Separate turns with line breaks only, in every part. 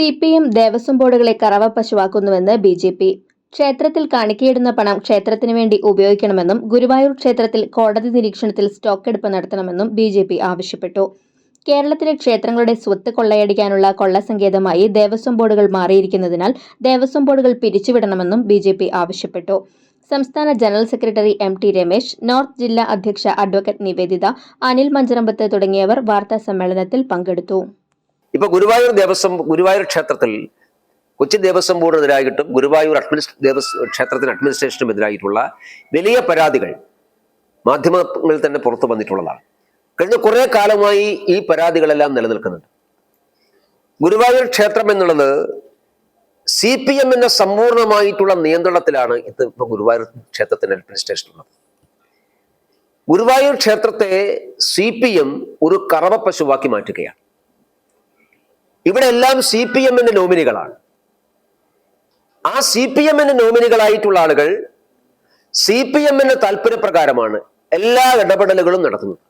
C P M Devaswom ബോർഡുകളെ കറവ പശുവാക്കുന്നുവെന്ന് ബി ജെ പി ക്ഷേത്രത്തിൽ കാണിക്കയിടുന്ന പണം ക്ഷേത്രത്തിന് വേണ്ടി ഉപയോഗിക്കണമെന്നും ഗുരുവായൂർ ക്ഷേത്രത്തിൽ കോടതി നിരീക്ഷണത്തിൽ സ്റ്റോക്ക് എടുപ്പ് നടത്തണമെന്നും ബി ജെ പി ആവശ്യപ്പെട്ടു. കേരളത്തിലെ ക്ഷേത്രങ്ങളുടെ സ്വത്ത് കൊള്ളയടിക്കാനുള്ള കൊള്ളസങ്കേതമായി ദേവസ്വം ബോർഡുകൾ മാറിയിരിക്കുന്നതിനാൽ ദേവസ്വം ബോർഡുകൾ പിരിച്ചുവിടണമെന്നും ബി ജെ പി ആവശ്യപ്പെട്ടു. സംസ്ഥാന general secretary M T Ramesh north ജില്ലാ അധ്യക്ഷ അഡ്വക്കേറ്റ് നിവേദിത അനിൽ മഞ്ചറമ്പത്ത് തുടങ്ങിയവർ വാർത്താ സമ്മേളനത്തിൽ പങ്കെടുത്തു.
ഇപ്പൊ ഗുരുവായൂർ ദേവസ്വം ഗുരുവായൂർ ക്ഷേത്രത്തിൽ കൊച്ചി ദേവസ്വം ബോർഡിനെതിരായിട്ടും ഗുരുവായൂർ അഡ്മിനിസ് ദേവസ്വം ക്ഷേത്രത്തിന് അഡ്മിനിസ്ട്രേഷനും എതിരായിട്ടുള്ള വലിയ പരാതികൾ മാധ്യമങ്ങളിൽ തന്നെ പുറത്തു വന്നിട്ടുള്ളതാണ്. കഴിഞ്ഞ കുറേ കാലമായി ഈ പരാതികളെല്ലാം നിലനിൽക്കുന്നുണ്ട്. ഗുരുവായൂർ ക്ഷേത്രം എന്നുള്ളത് സി പി എമ്മിന്റെ സമ്പൂർണമായിട്ടുള്ള നിയന്ത്രണത്തിലാണ് ഇത് ഇപ്പൊ ഗുരുവായൂർ ക്ഷേത്രത്തിന്റെ അഡ്മിനിസ്ട്രേഷൻ ഉള്ളത്. ഗുരുവായൂർ ക്ഷേത്രത്തെ സി പി എം ഒരു കറവ പശുവാക്കി മാറ്റുകയാണ്. ഇവിടെ എല്ലാം സി പി എമ്മിന്റെ നോമിനികളാണ്. ആ സി പി എമ്മിന്റെ നോമിനികളായിട്ടുള്ള ആളുകൾ സി പി എമ്മിന്റെ താല്പര്യപ്രകാരമാണ് എല്ലാ ഇടപെടലുകളും നടത്തുന്നത്.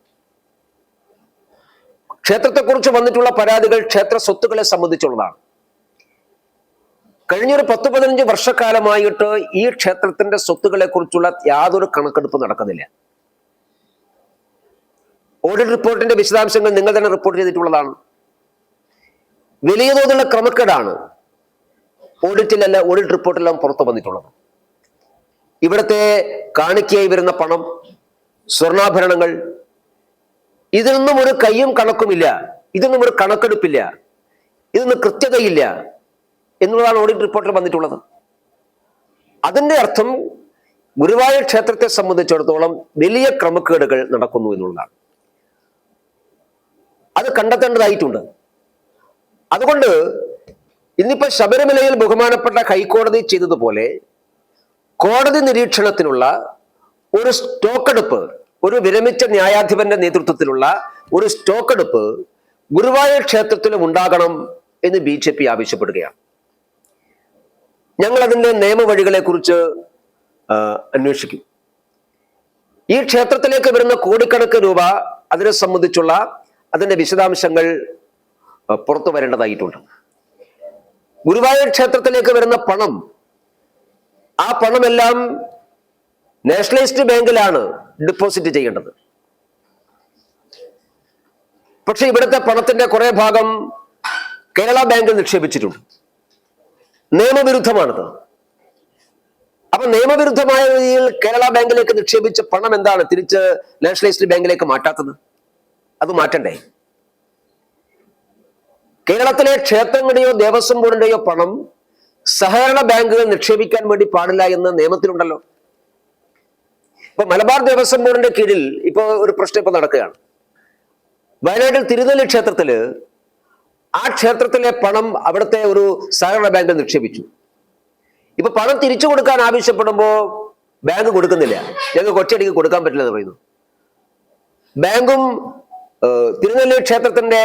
ക്ഷേത്രത്തെക്കുറിച്ച് വന്നിട്ടുള്ള പരാതികൾ ക്ഷേത്ര സ്വത്തുക്കളെ സംബന്ധിച്ചുള്ളതാണ്. കഴിഞ്ഞൊരു പത്ത് പതിനഞ്ച് വർഷക്കാലമായിട്ട് ഈ ക്ഷേത്രത്തിന്റെ സ്വത്തുക്കളെ കുറിച്ചുള്ള യാതൊരു കണക്കെടുപ്പ് നടക്കുന്നില്ല. ഓഡിറ്റ് റിപ്പോർട്ടിന്റെ വിശദാംശങ്ങൾ നിങ്ങൾ തന്നെ റിപ്പോർട്ട് ചെയ്തിട്ടുള്ളതാണ്. വലിയ തോതിലുള്ള ക്രമക്കേടാണ് ഓഡിറ്റിലല്ല ഓഡിറ്റ് റിപ്പോർട്ടെല്ലാം പുറത്തു വന്നിട്ടുള്ളത്. ഇവിടുത്തെ കാണിക്കയായി വരുന്ന പണം സ്വർണാഭരണങ്ങൾ ഇതിനൊന്നും ഒരു കയ്യും കണക്കുമില്ല ഇതൊന്നും ഒരു കണക്കെടുപ്പില്ല ഇതൊന്നും കൃത്യതയില്ല എന്നുള്ളതാണ് ഓഡിറ്റ് റിപ്പോർട്ടിൽ വന്നിട്ടുള്ളത്. അതിന്റെ അർത്ഥം ഗുരുവായൂർ ക്ഷേത്രത്തെ സംബന്ധിച്ചിടത്തോളം വലിയ ക്രമക്കേടുകൾ നടക്കുന്നു എന്നുള്ളതാണ്. അത് കണ്ടെത്തേണ്ടതായിട്ടുണ്ട്. അതുകൊണ്ട് ഇന്നിപ്പോ ശബരിമലയിൽ ബഹുമാനപ്പെട്ട ഹൈക്കോടതി ചെയ്തതുപോലെ കോടതി നിരീക്ഷണത്തിനുള്ള ഒരു സ്റ്റോക്കെടുപ്പ് ഒരു വിരമിച്ച ന്യായാധിപന്റെ നേതൃത്വത്തിലുള്ള ഒരു സ്റ്റോക്കെടുപ്പ് ഗുരുവായൂർ ക്ഷേത്രത്തിലും ഉണ്ടാകണം എന്ന് ബി ജെ പി ആവശ്യപ്പെടുകയാണ്. ഞങ്ങൾ അതിന്റെ നിയമവഴികളെ കുറിച്ച് അന്വേഷിക്കും. ഈ ക്ഷേത്രത്തിലേക്ക് വരുന്ന കോടിക്കണക്ക് രൂപ അതിനെ സംബന്ധിച്ചുള്ള അതിന്റെ വിശദാംശങ്ങൾ പുറത്തു വരേണ്ടതായിട്ടുണ്ട്. ഗുരുവായൂർ ക്ഷേത്രത്തിലേക്ക് വരുന്ന പണം ആ പണമെല്ലാം നാഷണലൈസ്ഡ് ബാങ്കിലാണ് ഡിപ്പോസിറ്റ് ചെയ്യേണ്ടത്. പക്ഷെ ഇവിടുത്തെ പണത്തിന്റെ കുറെ ഭാഗം കേരള ബാങ്കിൽ നിക്ഷേപിച്ചിട്ടുണ്ട്. നിയമവിരുദ്ധമാണത്. അപ്പൊ നിയമവിരുദ്ധമായ രീതിയിൽ കേരള ബാങ്കിലേക്ക് നിക്ഷേപിച്ച പണം എന്താണ്? തിരിച്ച് നാഷണലൈസ്ഡ് ബാങ്കിലേക്ക് മാറ്റാത്തത്? അത് മാറ്റണ്ടേ? കേരളത്തിലെ ക്ഷേത്രങ്ങളുടെയോ ദേവസ്വം ബോർഡിന്റെയോ പണം സഹകരണ ബാങ്കുകൾ നിക്ഷേപിക്കാൻ വേണ്ടി പാടില്ല എന്ന് നിയമത്തിലുണ്ടല്ലോ. ഇപ്പൊ മലബാർ ദേവസ്വം ബോർഡിന്റെ കീഴിൽ ഇപ്പൊ ഒരു പ്രശ്നം ഇപ്പൊ നടക്കുകയാണ്. വയനാട്ടിൽ തിരുനെല്ലി ക്ഷേത്രത്തിൽ ആ ക്ഷേത്രത്തിലെ പണം അവിടുത്തെ ഒരു സഹകരണ ബാങ്കിൽ നിക്ഷേപിച്ചു. ഇപ്പൊ പണം തിരിച്ചു കൊടുക്കാൻ ആവശ്യപ്പെടുമ്പോ ബാങ്ക് കൊടുക്കുന്നില്ല. ഞങ്ങൾക്ക് ഒറ്റയടിക്ക് കൊടുക്കാൻ പറ്റില്ല എന്ന് പറയുന്നു. ബാങ്കും തിരുനെല്ലി ക്ഷേത്രത്തിന്റെ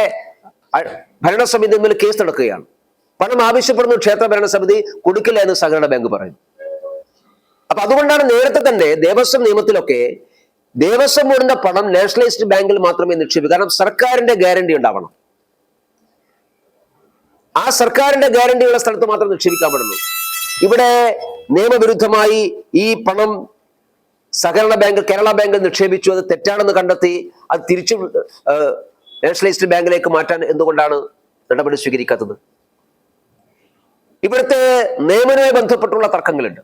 ഭരണസമിതി മേൽ കേസ് നടക്കുകയാണ്. പണം ആവശ്യപ്പെടുന്നു ക്ഷേത്ര ഭരണസമിതി കൊടുക്കില്ല എന്ന് സഹകരണ ബാങ്ക് പറയുന്നു. അപ്പൊ അതുകൊണ്ടാണ് നേരത്തെ തന്നെ ദേവസ്വം നിയമത്തിലൊക്കെ ദേവസ്വം ബോർഡിന്റെ പണം നാഷണലൈസ്ഡ് ബാങ്കിൽ മാത്രമേ നിക്ഷേപിക്കൂ. കാരണം സർക്കാരിന്റെ ഗ്യാരണ്ടി ഉണ്ടാവണം. ആ സർക്കാരിന്റെ ഗ്യാരണ്ടിയുള്ള സ്ഥലത്ത് മാത്രം നിക്ഷേപിക്കാൻ പാടുള്ളൂ. ഇവിടെ നിയമവിരുദ്ധമായി ഈ പണം സഹകരണ ബാങ്ക് കേരള ബാങ്കിൽ നിക്ഷേപിച്ചു. അത് തെറ്റാണെന്ന് കണ്ടെത്തി അത് തിരിച്ചു നാഷണലൈസ്ഡ് ബാങ്കിലേക്ക് മാറ്റാൻ എന്തുകൊണ്ടാണ് നടപടി സ്വീകരിക്കാത്തത്? ഇവിടുത്തെ നിയമനവുമായി ബന്ധപ്പെട്ടുള്ള തർക്കങ്ങളുണ്ട്.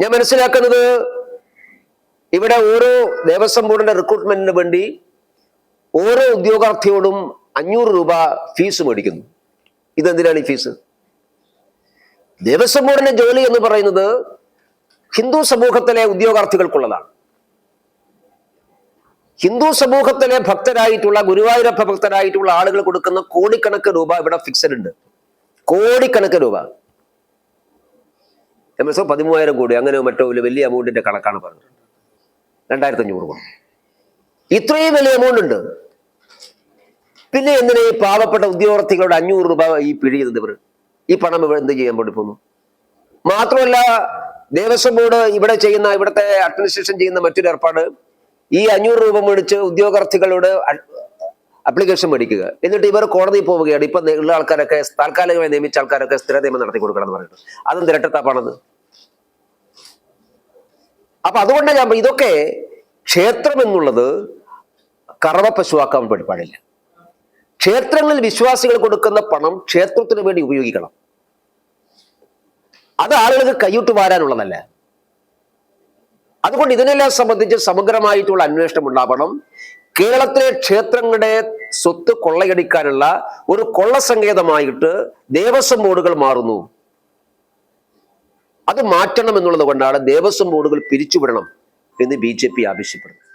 ഞാൻ മനസ്സിലാക്കുന്നത് ഇവിടെ ഓരോ ദേവസ്വം ബോർഡിന്റെ റിക്രൂട്ട്മെന്റിന് വേണ്ടി ഓരോ ഉദ്യോഗാർത്ഥിയോടും അഞ്ഞൂറ് രൂപ ഫീസ് മേടിക്കുന്നു. ഇതെന്തിനാണ് ഈ ഫീസ് ദേവസ്വം ബോർഡിന്റെ ജോലി എന്ന് പറയുന്നത് ഹിന്ദു സമൂഹത്തിലെ ഉദ്യോഗാർത്ഥികൾക്കുള്ളതാണ്. ഹിന്ദു സമൂഹത്തിലെ ഭക്തരായിട്ടുള്ള ഗുരുവായൂരപ്പ ഭക്തരായിട്ടുള്ള ആളുകൾ കൊടുക്കുന്ന കോടിക്കണക്ക് രൂപ ഇവിടെ ഫിക്സഡ് ഉണ്ട്. കോടിക്കണക്ക് രൂപ. എം എസ് ഒ പതിമൂവായിരം കോടി അങ്ങനെ മറ്റോ വലിയ എമൗണ്ടിന്റെ കണക്കാണ് പറഞ്ഞത്. രണ്ടായിരത്തി അഞ്ഞൂറ് കോടി. ഇത്രയും വലിയ എമൗണ്ട് ഉണ്ട്. പിന്നെ എന്തിനാ ഈ പാവപ്പെട്ട ഉദ്യോഗാർത്ഥികളുടെ അഞ്ഞൂറ് രൂപ ഈ പിഴിയുന്നത് ഇവർ ഈ പണം ഇവർ എന്ത് ചെയ്യാൻ വേണ്ടി പോകുന്നു മാത്രമല്ല ദേവസ്വം ബോർഡ് ഇവിടെ ചെയ്യുന്ന ഇവിടുത്തെ അഡ്മിനിസ്ട്രേഷൻ ചെയ്യുന്ന മറ്റൊരു ഏർപ്പാട് ഈ അഞ്ഞൂറ് രൂപ മേടിച്ച് ഉദ്യോഗാർത്ഥികളോട് അപ്ലിക്കേഷൻ മേടിക്കുക. എന്നിട്ട് ഇവർ കോടതിയിൽ പോവുകയാണ്. ഇപ്പൊ ഉള്ള ആൾക്കാരൊക്കെ താൽക്കാലികമായി നിയമിച്ച ആൾക്കാരൊക്കെ സ്ഥിര നിയമം നടത്തി കൊടുക്കണം എന്ന് പറയുന്നത്. അതും തിരട്ടത്താപ്പാണെന്ന് അപ്പൊ അതുകൊണ്ട് ഞാൻ ഇതൊക്കെ ക്ഷേത്രം എന്നുള്ളത് കറവ പശുവാക്കാൻ വേണ്ടി പാടില്ല. ക്ഷേത്രങ്ങളിൽ വിശ്വാസികൾ കൊടുക്കുന്ന പണം ക്ഷേത്രത്തിന് വേണ്ടി ഉപയോഗിക്കണം. അത് ആളുകൾക്ക് കൈയിട്ട് വാരാനുള്ളതല്ല. അതുകൊണ്ട് ഇതിനെല്ലാം സംബന്ധിച്ച് സമഗ്രമായിട്ടുള്ള അന്വേഷണം ഉണ്ടാവണം. കേരളത്തിലെ ക്ഷേത്രങ്ങളുടെ സ്വത്ത് കൊള്ളയടിക്കാനുള്ള ഒരു കൊള്ള കൊള്ളസങ്കേതമായിട്ട് ദേവസ്വം ബോർഡുകൾ മാറുന്നു. അത് മാറ്റണം എന്നുള്ളത് കൊണ്ടാണ് ദേവസ്വം ബോർഡുകൾ പിരിച്ചുവിടണം എന്ന് ബി ജെ പി ആവശ്യപ്പെടുന്നത്.